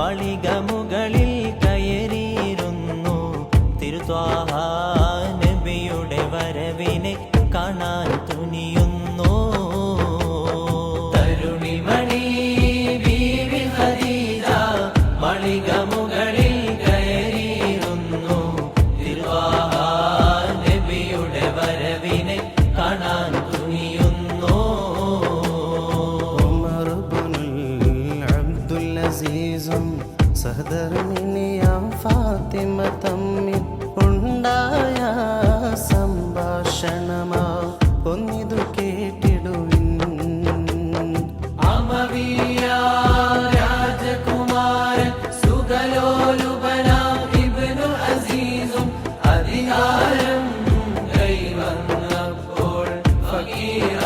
മളിക മുകളിൽ കയറിയിരുന്നു. തിരുത്വാഹ വരവിനെ കാണാൻ തുനിയുന്നു. തരുണിമണി ബീവി ഹരീജ മളിക മുകളിൽ കയറിയിരുന്നു. തിരുവാഹ നബിയുടെ വരവിനെ കാണാൻ ഫൈസും സഹധർമ്മിണിയാം ഫാത്തിമ തമ്മിൽ ഉണ്ടായ സംഭാഷണമാ. ഒന്നിതു കേട്ടിടുവിൻ. അമവിയ രാജകുമാരൻ സുഖലോലുപനാം ഇബ്നു അസീസും അധികാരം കൈവന്നപ്പോൾ ഫകീറ